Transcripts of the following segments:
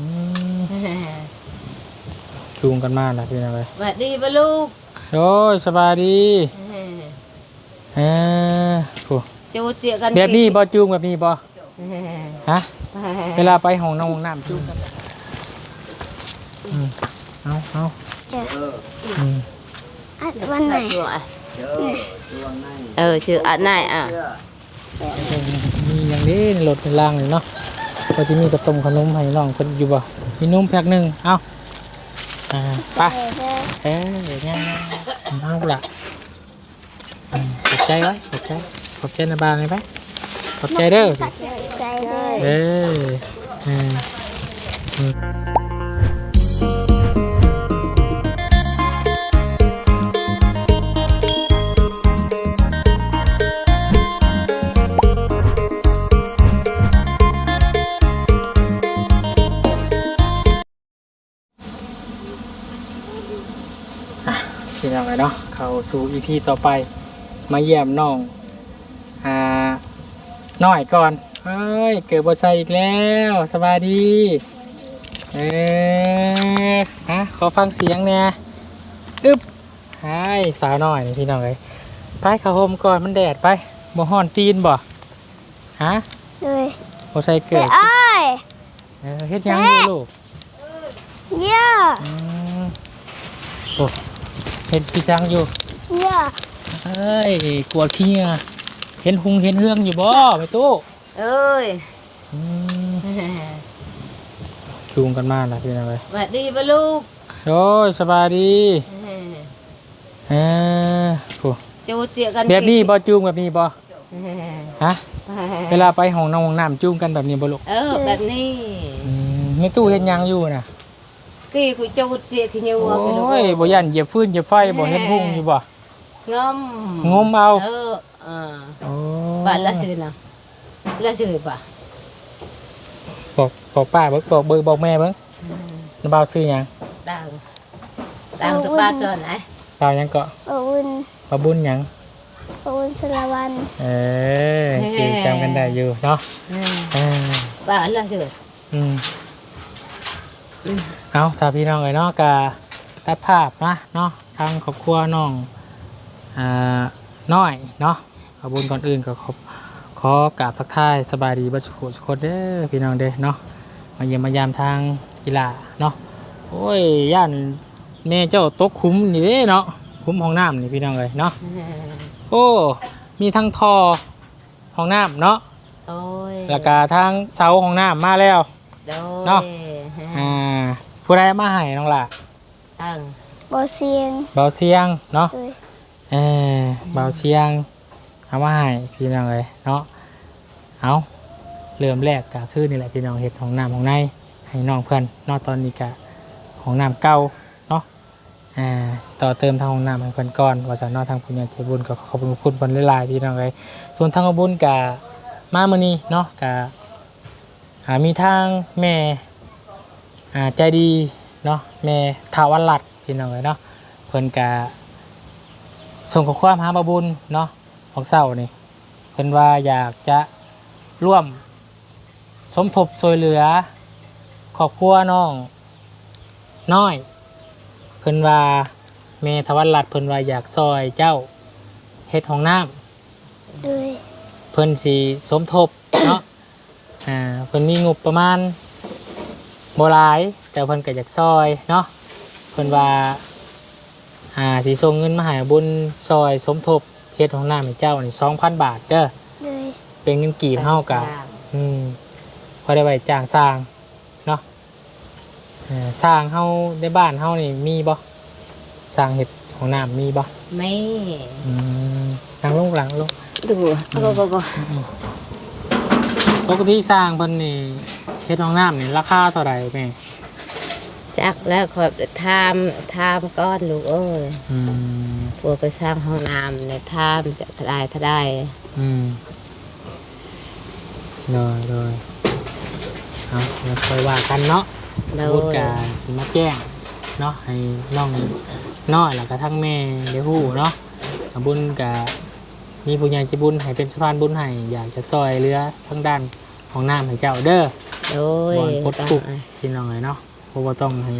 อืมจูงกันมาแล้วพี่น้องเอ้ยสวัสดีปะลูกโอ้ยสบายดีเออโหจูเจียกันแบบนี้บ่จูงแบบนี้บ่เออฮะเวลาไปห้องน้ำห้องน้ำจูงกันอืมเอาเอาอืมอัดวันไหนเออชื่ออันไหนอะมีอย่างนี้ในรถเป็นล่างเลยเนาะ ก็จะมีกระต้มขนมให้น้องคนอยู่บ่มีนมแพ็คหนึ่งเอาอ่าไปเด้อเอ้ยงั้นเอาละอืมขอบใจไว้ขอบใจขอบใจนะบานเลยไหมขอบใจเด้อใจเด้อเออ น้องไงเนาะเข้าสู่อีพีต่อไป มาเยี่ยมน้องอ่าน้อยก่อนเฮ้ยเกิดบทใส่อีกแล้วสบายดีเออฮะขอฟังเสียงเนี่ยอึ๊บไอ้สาวน้อยนี่พี่น้องเลยไปเข้าโฮมก่อนมันแดดไปบ่ฮ้อนตีนบ่ฮะเลยบ่ใส่เกิเด้อดอ้อยเออเฮ็ดหยังอยู่ลูกเย่ออืมโอ้ เฮ็ดพี่ช้างอยู่เย่อเอ้ยกลัวขี้อะเห็นหุงเห็นเรื่องอยู่บ่ไปตู้เอ้ยอืมจูงกันมาแล้วพี่น้องเลยสวัสดีปะลูกโอ้ยสบายดีเออโหจูเจียกันแบบนี้บ่จูงแบบนี้บ่เออฮะเวลาไปห้องน้ำห้องน้ำจูงกันแบบนี้บ่ลูกเออแบบนี้อืมไม่ตู้เฮ็ดหยังอยู่น่ะ กี่กูจูเจียขี้เหนียวโอเอาไปลูก้ยบ่ยันเหยียบฟืนเหยียบไฟบ่เฮ็ดหุ่งอยู่บ่งมงมเอาเอออ่าโอ้บ้านละซื้อนะละซื้อป่ะบอกบอกป้าเบิ่งบอกเบิ่งบอกแม่เบิ่งน้าบ่าวซื้อหยังดังดังกับบ้านจอนไหนบ่าวหยังเก็ปะอุ่นบ่าวบุญหยังปะอุ่นสารวันเออจือจำกันได้อยู่เนาะเออบ้านละซื้ออืม เอาสาวพี่น้องเลยเนาะกะตัดภาพนะเนาะทางครอบครัวน้องอ่าน้อยเนาะขอบคุญก่อนอื่นก็ขอบขอกราบทักทายสบายดีบัดสุขสุขคนเด้อพี่น้องเด้อเนาะมาเยี่ยมมายามทางกีฬาเนาะโอ้ยย่านแม่เจ้าตกคุ้มนี่เด้เนาะคุ้มห้องน้ำนี่พี่น้องเลยเนาะโอ้มีทั้งทอห้องน้ำเนาะโอ้ยแล้วก็ทางเสาห้องน้ำมาแล้วโดยเนาะอ่า ผู้ใดมาให้น้องล่ะตั้งบ่เสียงเบาเสียงเนาะ เลยเออเบาเสียงเอามาให้พี่น้องเลยเนาะเอาเริ่มแรกก็คือนี่แหละพี่น้องเห็ดของน้ำของในให้น้องเพื่อนเนอกตอนนี้ก็ของน้ำเก่าเนาะอ่าต่อเติมทางของน้ำให้เพื่อนก่อนว่าจะนอกทางปุญญาใจบุญก็ขอบคุณคุณบนหลายๆพี่น้องเลยส่วนทางของบุญกับมามือนี้เนาะกับอ่ามีทางแม่ อ่าใจดีเนาะแม่ทาวันหลัดพี่น้องเลยเนาะเพิ่นกะส่งข้อความหาบาบุญเนาะของเศร้านี่เพิ่นว่าอยากจะร่วมสมทบช่วยเหลือครอบครัวน้องน้อย เพิ่นว่าเมทวันรัดเพิ่นว่าอยากซอยเจ้าเฮ็ดห้องน้ำเลยเพิ่นสิสมทบเนาะอ่าเพิ่นมีงบประมาณ บ่หลาย แต่เพิ่นก็อยากซอยเนาะเพิ่นว่าอ่าสีส่งเงินมาให้บุญซอยสมทบเฮ็ดของน้ำให้เจ้านี่สองพันบาทเด้อเลยเป็นเงินกีบเฮากะอืมพอได้ไปจ้างสร้างเนาะเอ่อสร้างเฮาในบ้านเฮานี่มีบ่สร้างเฮ็ดของน้ำมีบ่ไม่อืมนั่งลงหลังลง ดูก็ก็ก็ปกติสร้างเพิ่นนี่ เฮ็ดของน้ำนี่ราคาเท่าไหร่แม่จักแล้วขอยทามทามก้อนลูกเอ้ยอืมพวกไปสร้างห้องน้ำในทามจะทลายทลายอืมเลยเลยเอาเดี๋ยวค่อยว่ากันเนาะแล้พูดกาสิมาแจ้งเนาะให้น้องน้อยแล้วก็ทั้งแม่เดี๋ยวฮู้เนาะก็บุญกะมีบุญใหญ่จะบุญให้เป็นสะพานบุญให้อยากจะซอยเรือทั้งด้านของน้ำให้เจ้าเด้อ โดยบอนพดต้องปุกอะพี่น้องเลยเนาะเพราะว่าต้องให้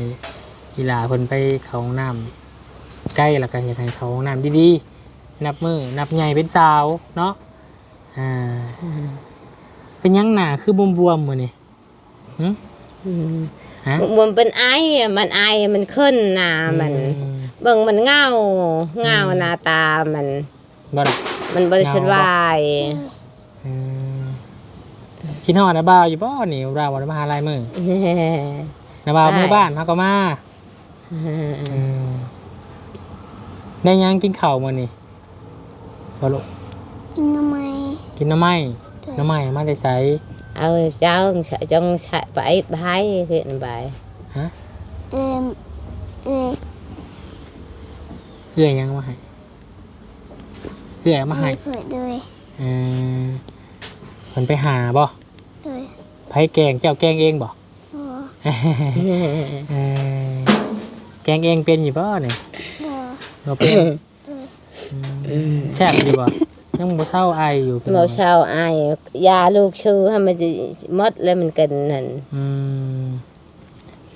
กีฬาเพิ่นไปเข้าห้องน้ำใกล้แล้วก็อยากให้เข้าห้องน้ำดีๆนับมือนับใหญ่เป็นสาวเนาะอ่าอืมเป็นหยังหนาคือบวมๆมือนี่หึอืมฮะมันเป็นไออะมันไอมันขึ้นหนามันอืมเบิ่งมันเงาเงาหน้าตามันบ่ได้มันบริสุทธิ์วายอืม คิดฮอดนะบ่าวอยู่บ่นี่เราวันมหาลัยมือนะบ่าวมือบ้านเฮาก็มาอืมได้หยังกินข้าวมื้อนี่บ่ลูกกินทำไมกินหน้ำไม้หน้ำไม้มาได้ไสเอาเจ้าจงใช้ไปบายขึ้นไปฮะเอ็มเอ็มเอื้อยหยังมาให้เอื้อยมาให้เผื่อด้วยเออเพิ่นไปหาบ่ ด้วยไผแกงเจ้าแกงเองบ่ โอ้เออแกงเองเป็นอยู่บ่เนี่ยบ่เราเป็นแช่บอยู่บ่ยังบ่เศร้าไออยู่เป็นเมื่อเช้าไอายยาลูกชื่อให้มันจะหมดแล้วมันกันนั่นอืม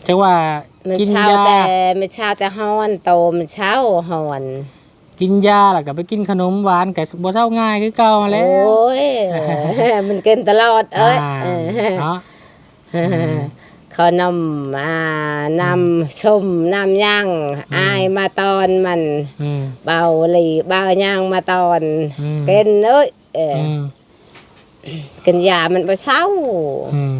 จังว่ามันกินเช้ายาแต่มันเช้าแต่ฮ้อนโตมันเช้าฮ้อน กินยาแล้วก็ไปกินขนมหวานก็บ่เศร้าง่ายคือเก่าแล้โอ้วยมันกินตลอด เอ้ยาเออเนาะเขานำมานำชมนำย่างอายมาตอนมันอืมเบาหลีเบาย่างมาตอนอืมกินเอ้ยเอออืมกินยามันไปเศร้าอืม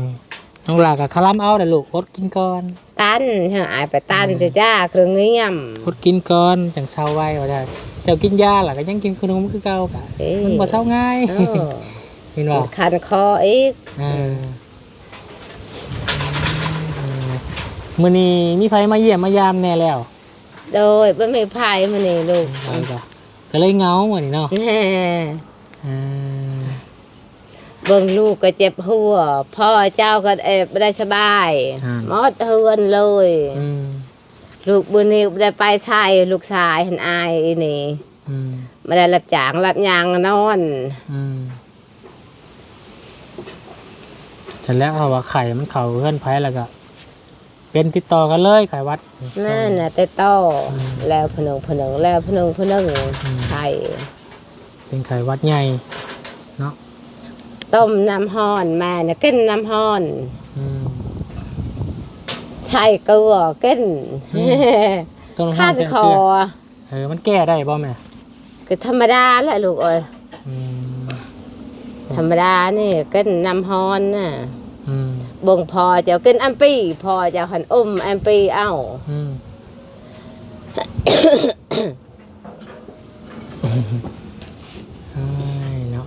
น้องหลาก็คลำเอาแต่ลูกอดกินก่อน ตันเฮาอายไปตันจะจ้าเครื่องเงียมอดกินก่อนจังเศร้าไว้ว่าได้เจ้ากินยาแล้วก็ยังกินขนมคือเก่าก็เอ้ยมันบ่เศร้าง่ายเออเห็นบ่คันคออีกเออมื่อนี้มีไผมาเยี่ยมมายามแน่แล้ว โดยบ่มีไผมื้อนี้ลูกเอาจ้ะก็เลยเหงาเหมือนนี้เนาะแน่เออเบิ่งลูกก็เจ็บหัวพ่อเจ้าก็เอบบ่ได้สบายหมดเฮือนเลย อืมลูกบุญนี่บ่ได้ไปใช้ลูกชายหันอายอีนี่อืมไม่ได้รับจ้างรับยางนอน อืมแต่แล้วเขาว่าไข่มันเข่าเพื่อนไผแล้วก็ เป็นติดต่อกันเลยไข่วัด นั่นน่ะแต่ต้ออแล้วพนึงพนึงแล้วพนึงพนึงไข่เป็นไข่วัดใหญ่เนาะ ต้มน้ำห้อนแม่น่ะกินน้ำห้อนอืม ใช้เกลือกินต้นข้าห้นเส้นคอเกลือเออมันแก้ได้บ่แม่ก็ธรรมดาแหละลูกเอ้ยอืมธรรมดานี่กินน้ำห้อนน่ะอืมบ่งพอเจ้ากินอัมปีพอเจ้าหันอุ้มอัมปีเอ้า อืม ใช่เนาะ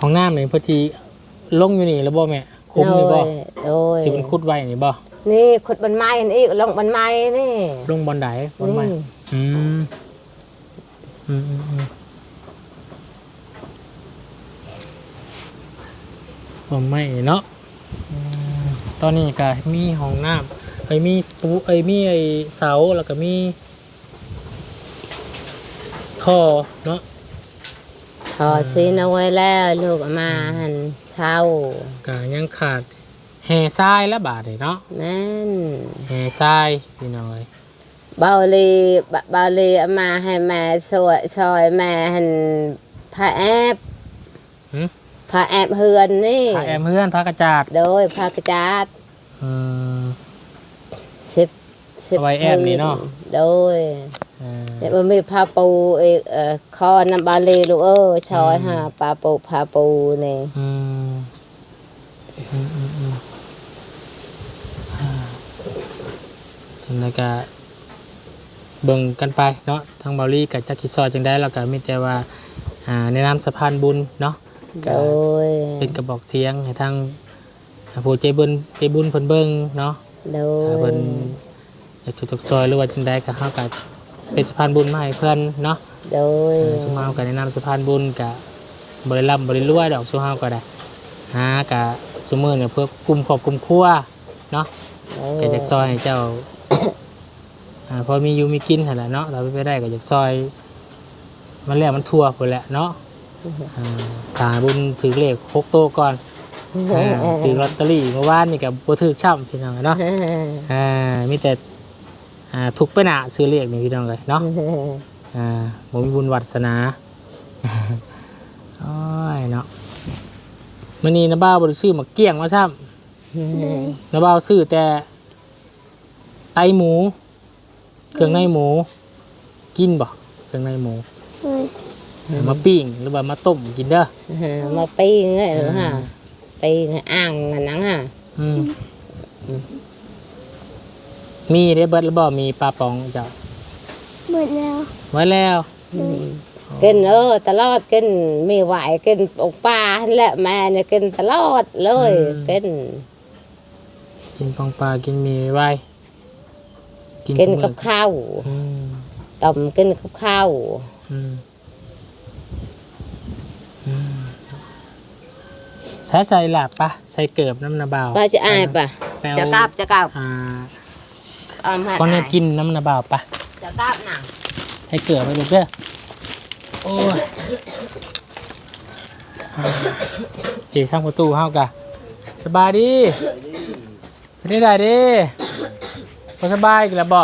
ห้องน้ำนี่เพอจีลงอยู่นี่แล้วบ่แม่คุ้มนี่บ่โดยที่มันคุดไว้นี่บ่นี่ขุดบันไม้อันอีกลงบันไม้นี่ลงบอนไดบอนไม้นี่อืมอืมอืมอืมบอนไม้เนาะอืมตอนนี้ก็มีห้องน้ำไอ้ยมีปูไอ้ยมีไอ้เสาแล้วก็มีท่อเนาะ ถอดซีนเอาไว้แล้วลูกเอามาหันเศร้าก็ยังขาดแห่ทรายและบาทเลยเนาะแม่นแห่ทรายพี่น้อยเบาลีบเบาลีเอามาให้แม่สวยซอยแม่หันผ้าแอบหึผ้าแอบเฮือนนี่พาแอมเพื่อนพากระจาดโดยผ้ากระจาดอืม สิบสิบเอาไว้แอบนี่เนาะ โดย เออเดี๋ยวมันมีผ้าปูอีกเอ่อคอน้ำบาลีลูกเออชอยหาปลาปูผ้าปูนี่อืมอืมอืมอืมอ่าจังไดก็เบิ่งกันไปเนาะทางเบาลี่กับจักคิดซอยจังได้แล้วก็มีแต่ว่าอ่าในนามสะพานบุญเนาะโดยเป็นกระบอกเสียงให้ทางผู้ใจบุญใจบุญเพิ่นเบิ่งเนาะโดถ้าเพิ่ยนอยากจะจกซอยหรือว่าจังใดก็เฮาก็ เป็นสะพานบุญมาให้เพิ่นเนาะโดยเออสุเฮาก็แนะนำสะพานบุญก็บ่ได้ร่ำบ่ได้รวยดอกสุเฮาก็ได้หาก็ซุมื้อเนี่ยเพื่อกลุ่มครอบกลุ่มครัวเนาะก็อยากซอยให้เจ้าอ่าพอมีอยู่มีกินหั่นแหละเนาะถ้าไปได้ก็อยากซอย มันแล้วมันทั่วพุ่นแหละเนาะอ่าถ้าบุญถือเลข6โตวก่อนอ่าถือลอตเตอรี่เมื่อวานนี่กับบัถือช่ำพี่น้องเนาะอ่ามีแต่ อ่าทุกไปหนาซื้อเลขนี่พี่น้องเลยเนาะอ่าบ่มีบุญวัสนาโอ้ยเนาะมื้อนี้นะบ้าวบ่ได้ซื้อมาเกี้ยงมาซ้ำนะบ้าวซื้อแต่ไตหมู เครื่องในหมู กินบ่เครื่องในหมูเลยมาปิ้งหรือว่ามาต้มกินเด้อมาปีเงี้ยหรือฮะปีอ่างอันนั้นฮะอื มมีได้เบิดแล้วบ่มีปลาปองจ้ะหมดแล้วไว้แล้วกินเออตลอดกินไม่ไหวกินอกปลาหั่นแหละแม่เนี่ยกินตลอดเลยกินกินปองปลากินมีไว้กินกับข้าวอืมต้มกินกับข้าวอืมอืมใช้ใส่หลับปะใส่เกิบน้ำนาบาวว่าจะอายปะแปลวจะกลับจะกลับ อ่า ออมให้ก้อนนี้อายกินน้ำนาบาวปะจะกลับหนังให้เกิบไปลูกเด้อโอ้ยเจีข้างประตูเฮากะสบายดีเป็นได้ไดีพอสบายอีกันแล้วบ่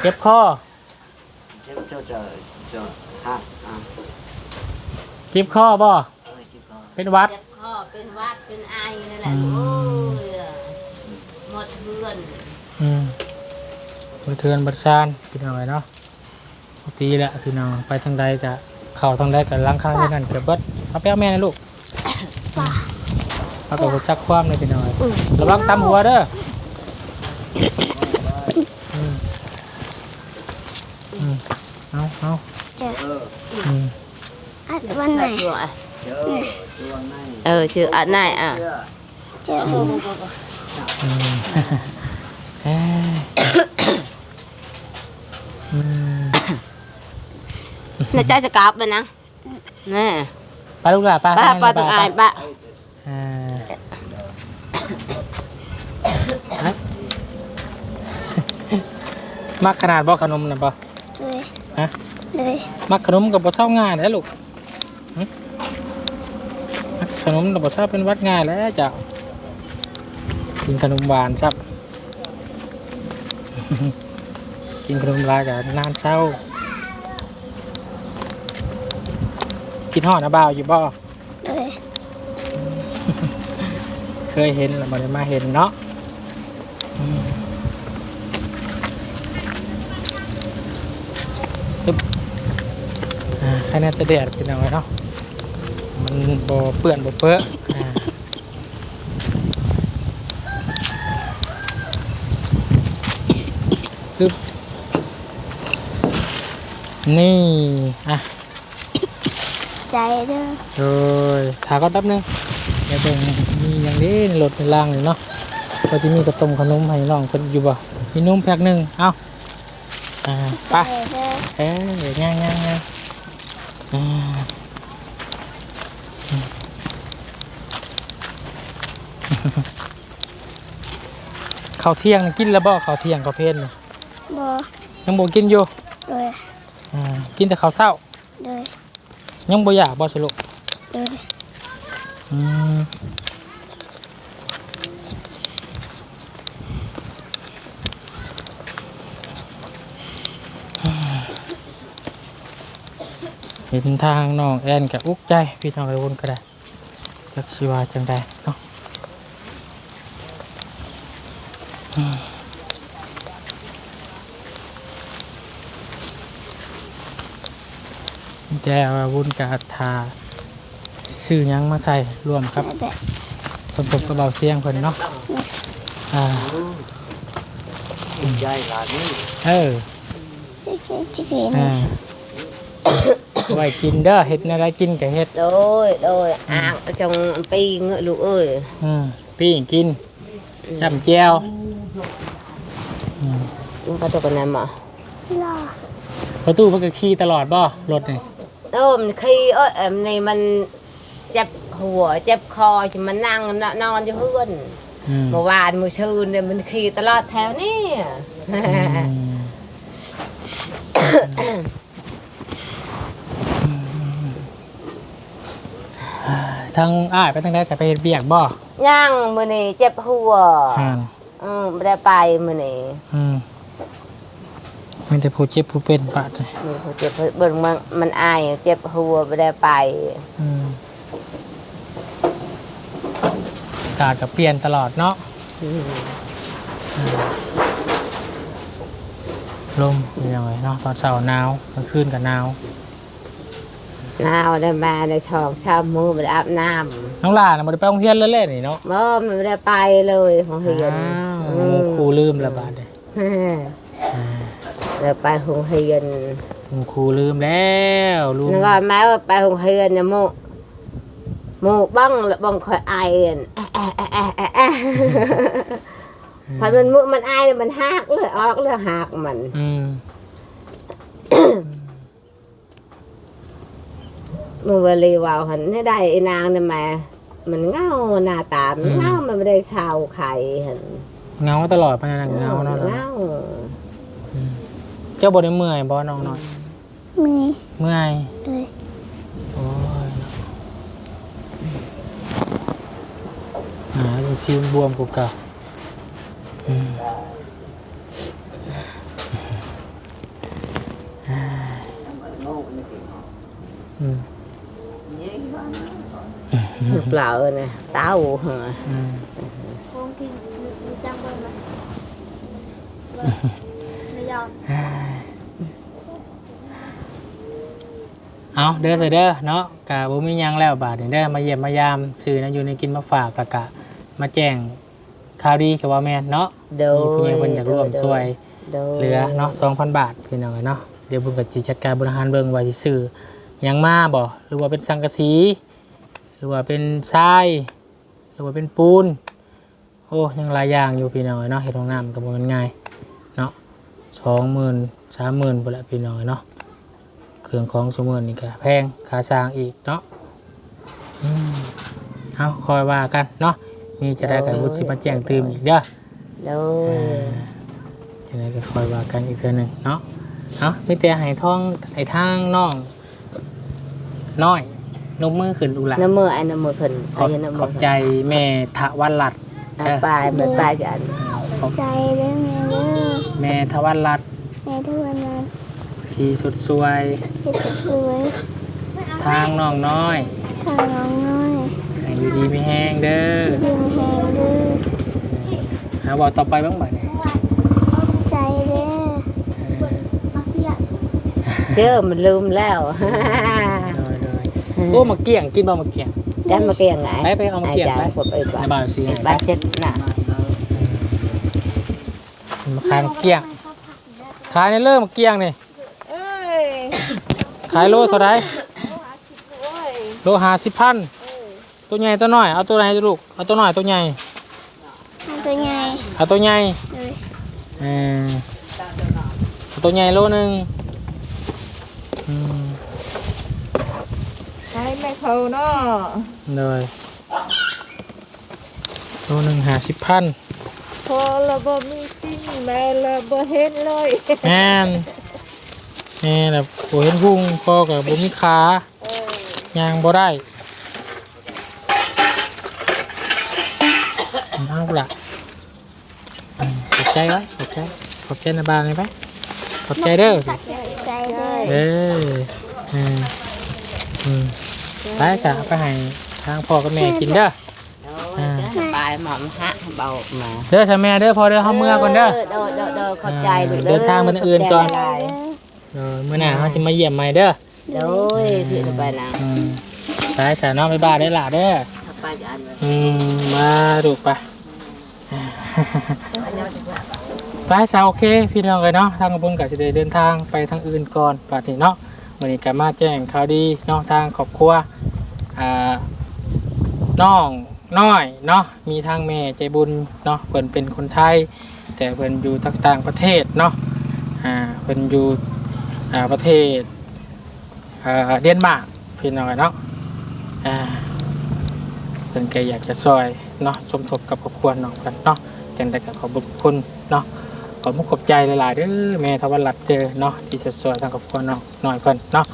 เจ็บคอเจ้าเจ้าเจ้าเจ้าฮะอะเจ็บคอบ่เอ้ยจิ๊บก่อนเป็นหวัดเจ็บคอเป็นหวัดเป็นไอนั่นแหละอืมโอ้ยหมดเพื่อน อืม มือเทือนบัดซานพี่น้องไอ้เนาะปกติแหละพี่น้องไปทางใดจะเข่าทางใดกับล้างข้างที่นั่นเกือบเบิดเอาไปเอาแม่นะลูกเอากับหัวจักความเลยพี่น้องระวังตำหัวเด้ออืมอืมเอาเอาเจอเอออืมอัดวันไหนตัวอะเจ้าตัวไหนเออชื่ออันไหนอะ น่าจะจะกลับไปนะนี่ไปลูกหลานไปป้าไปป้าไปต้องไปอายป้าอ่าฮะมักขนาดบ่ขนมนะบ่เลยฮะเลยมักขนมกับบ่เศร้าง่ายนะลูกหึมักขนมกับบ่เศร้าเป็นวัดง่ายแล้วจ้ะกินขนมหวานครับ กินขนมลายกับนานเช้า กินห่อนะบ่าวอยู่บ่เลยเคยเห็นแล้วบ่ได้มาเห็นเนาะอืมอึ๊บอ่าแค่นั้นจะแดดเป็นเอาไว้เนาะมันบ่เปื้อนบ่เปื้อะอ่าอึ๊บนี่ อะ ใจเด้อโดยถาก็แป๊บนึงเดี๋ยวเบิ่งมีอย่างนี้รถในล่างเลยเนาะก็จะมีกระต้มขนมให้น้องคนอยู่บ่มีนมแพ็คหนึ่งเอ้าอ่าใจไปเด้อเอ้ยย่างย่างย่างอ่าข้าวเที่ยงน่ะกินแล้วบ่ข้าวเที่ยงข้าวเพลนน่ะบอยังบ่กินอยู่เลยอ่ากินแต่ข้าวเช้าเลย ยังบ่อยากบ่สรุปเลยอืมเห็นทางน้องแอนกับอุกใจ พี่น้องไปวนก็ได้จักสิวาจังได้เนาะ แต่ว่าวุนกาทาซื้อหยังมาใส่รวมครับแบบสมทบกับเบาเสียงเพิ่นเนาะอ่าใหญ่หลานนี่เออชิคกี้ชิคกี้อ่าไว้กินเด้อเฮ็ดอะไรกินก็เฮ็ด โดยโดยอ่างจงปีเงอะลูกเอ้ยอืมปิ้งกินจำแจ่วอืมมันก็ตัวกันนั่นมารอประตูมันก็ขี่ตลอดบ่รถนี่ โอ้มันขี้เอ้ยเอ็มนี่มันเจ็บหัวเจ็บคอจะมันนั่งนอนอยู่เพื่อนอืมเมื่อวานมื้อชื่นเนี่ยมันขี่ตลอดแถวนี่อืมททางอ้ายไปทางใดจะไปเฮ็ดเวียกบ่ย่างมื้อนี้เจ็บหัวอ่านอืมบ่ได้ไปมื้อนี้อืม มันจะผู้เจ็บผู้เป็นบาดเลยมีผู้เจ็บเบิ่งมันมันอายเจ็บหัวบ่ได้ไปอืมอากาศก็เปลี่ยนตลอดเนาะอืมลมเป็นยังไงเนาะตอนเช้าหนาวกลางคืนก็หนาวหนาวได้มาได้ชองชามมือบ่ได้อาบน้ำน้องหลานน่ะบ่ได้ไปโรงเรียนเลยๆนี่เนาะบ่มันบ่ได้ไปเลยของเฮียนอ้าวอืหมู่มครูลืมและบาดเลย ได้ไปโรงเรียนหมู่ครูลืมแล้วลืมนึกว่าแม้ว่าไปโรงเรียนเนี่ยหมู่หมู่บ้างแล้วบ้างคอยไออั่นแอะแอะแอะแอะแอะพันมันมุมันไอเนี่ยมันหักเลยออกเลยหักมันอืมมือวลีวาวหันนี่ได้ไอ้นางเนี่ยมามันเงาหน้าตามันเงามันไม่ได้ชาวไข่หันเหงาตลอดปานนั้นน่ะเหงาเนาะเงา เจ้าบ่ได้เมื่อยบ่น้องน้อยมีเมื่อยเลยโอ้ยหาจริงๆบวมกูเก่าอืมอืมเปล่าเนี่ยเต้าเหรอ อืมคงกินมีจังเบิ้ลไหมไม่ยอม เอาเด้อเสยเด้อเนาะกะบ่มีหยังแล้วบาดนี้เด้อมาเยี่ยมมายามซื้อนะอยู่ในกินมาฝากแล้วกะมาแจ้งข่าวดีกับว่าแม่นเนาะโดมียผู้ใหญ่เพิ่นอยากร่วมช่วยโดยเหลือเนาะ2,000 บาทพี่น้องเอ้ยเนาะเดี๋ยวเพิ่นก็สิจัดการบริหารเบิ่งว่าสิซื้อหยังมาบ่หรือว่าเป็นสังกะสี หรือว่าเป็นทราย หรือว่าเป็นปูน โอ้ยังหลายอย่างอยู่พี่น้องเอ้ยเนาะเฮ็ดห้องน้ำก็บ่แม่นง่ายเนาะ20,000 30,000พุ่นละพี่น้องเอ้ยเนาะ เครื่องของซุมื้อนี่ก็แพงค่าสร้างอีกเนาะอืมเอาคอยว่ากันเนาะมีจะได้กับวุฒิสิมาแจ้งเตืมอีกเด้อ โดย จะได้ก็คอยว่ากันอีกเทื่อหนึงเนาะเอามีแต่ให้ท้องให้ทางน้องน้อยนกมือขึ้นดูหละน้ำมือไอ้น้ำมือขึ้นขอบไอ้น้ำมืขอบใจแม่ทวันรัตน์อะปลายเหมือนปลายจันขอบใจเด้อแม่เด้อแม่ทวันรัตน์แม่ทุกวันนั้น ที่สุดสวย ที่สุดสวยทางน้องน้อยทางน้องน้อยให้อยู่ดีไม่แห้งเด้อดึงแหงเด้อหาบอกต่อไปบ้างบ่เนี่ยใจเด้อเจ้อมันลืมแล้วเลยเลยโอ้มาเกี่ยงกินบ่มาเกี่ยงได้มาเกียงไงไปไปเอามาเกี่ยงไปไปไปในบ้านสิไงไปบ้านเจ็ดน่ะมาขายมาเกี่ยงขายในเริ่มมาเกี่ยงนี่ ขายโลเท่าไหรโลหาสิบพันตัวใหญ่ตัวน้อย เอาตัวไหนตัวลูก เอาตัวน้อยตัวใหญ่มันตัวใหญ่เอาตัวใหญ่เลยเออเอาตัวใหญ่โลหนึ่งอืมใช้ไม่เขาเนาะเลยโลหนึ่งหาสิบพันพอเราบ่มีจริงแม่เราบ่เห็นเลย แม่น แม่แบบโเห็นพุงคอกับบุมีขายางบ่ได้เอาละอืมขอบใจไว้ขอบใจขอบใจนะบางเลยไปขอบใจเด้อใจเด้อเอออืมอืมไปสะไปให้ทางพ่อกับแม่กินเด้อปลายหมอมฮะเบามาเด้อสะแม่เด้อพอเด้อเฮาเมื่อก่อนเด้อเด้อเด้อเด้อเข้าใจเดินทางไปทางอื่นก่อนขบใจเออมื้อหน้าเฮาสิมาเยี่ยมใหม่เด้อโดยที่ไปนะอืมไปสะเน้องไปบ้านได้อล่ะเด้อไปจันอืมมาดูไปไปสาวโอเค พี่น้องเลยเนาะทางกระบุญกับสิได้เดินทางไปทางอื่นก่อนปัดนี้เนาะวันนี้ก็มาแจ้งข่าวดีเนาะทางครอบครัวอ่าน้องน้อยเนาะมีทางแม่ใจบุญเนาะเพิ่นเป็นคนไทย แต่เพิ่นอยู่ต่างๆประเทศเนาะอ่าเพิ่นอยู่อ่า ประเทศเดนมาร์กพี่น้องเนาะอ่าเพิ่นก็อยากจะซอยเนาะสมทบกับครอบครัวน้องเพิ่นเนาะจังได้ก็ขอบคุณเนาะขอมุกขอบใจหลายๆเด้อแม่ทวันรัตน์เด้อเนาะที่สดซอยทางครอบครัวน้องน้อยเพิ่นเนาะ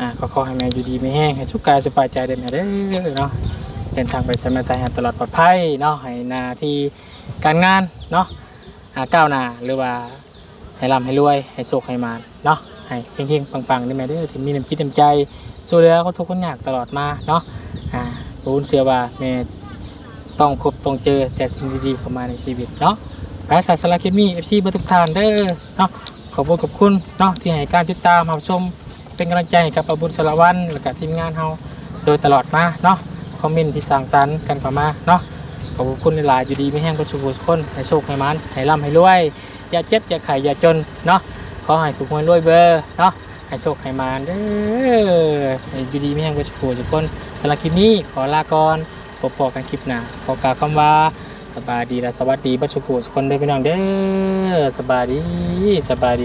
อ่าขอขอให้แม่อยู่ดีไม่แห้งให้สุขกายสบายใจเด้อแม่เด้อเนาะเดินทางไปใช้มาใส่ให้ตลอดปลอดภัยเนาะให้นาที่การงานเนาะก้าวหน้าหรือว่าให้ร่ำให้รวยให้โชคให้มานเนาะ ให้เฮงๆปังๆเด้อแม่เด้อที่มีน้ำจิตน้ำใจสู้เหลือก็ทุกคนอยากตลอดมาเนาะอ่ารู้เชื่อว่าแม่ต้องพบต้องเจอแต่สิ่งดีๆเข้ามาในชีวิตเนาะไปสายสารเคมีเอฟซีเบอร์ทุกทานเด้อเนาะขอบคุณขอบคุณเนาะที่ให้การติดตามรับชมเป็นกำลังใจกับอาบุญสารวันและกับทีมงานเฮาโดยตลอดมาเนาะคอมเมนต์ที่สร้างสรรค์กันเข้ามาเนาะขอบคุณหลายๆอยู่ดีไม่แห้งประชุมทุกคนให้โชคให้มันให้ร่ำให้รวยอย่าเจ็บอย่าไข้อย่าจนเนาะ ขอให้ทุกคนรวยเบอร์เนาะให้โชคให้มานเด้อให้อยู่ดีไม่แห้งประชุมทุกคนสารบคลิปนี้ขอลาก่อนพบกันคลิปหน้าขอกล่าวคำว่าสบายดีและสวัสดีบัดสุขุทุกคนเด้อพี่น้องเด้อสบายดีสบายดี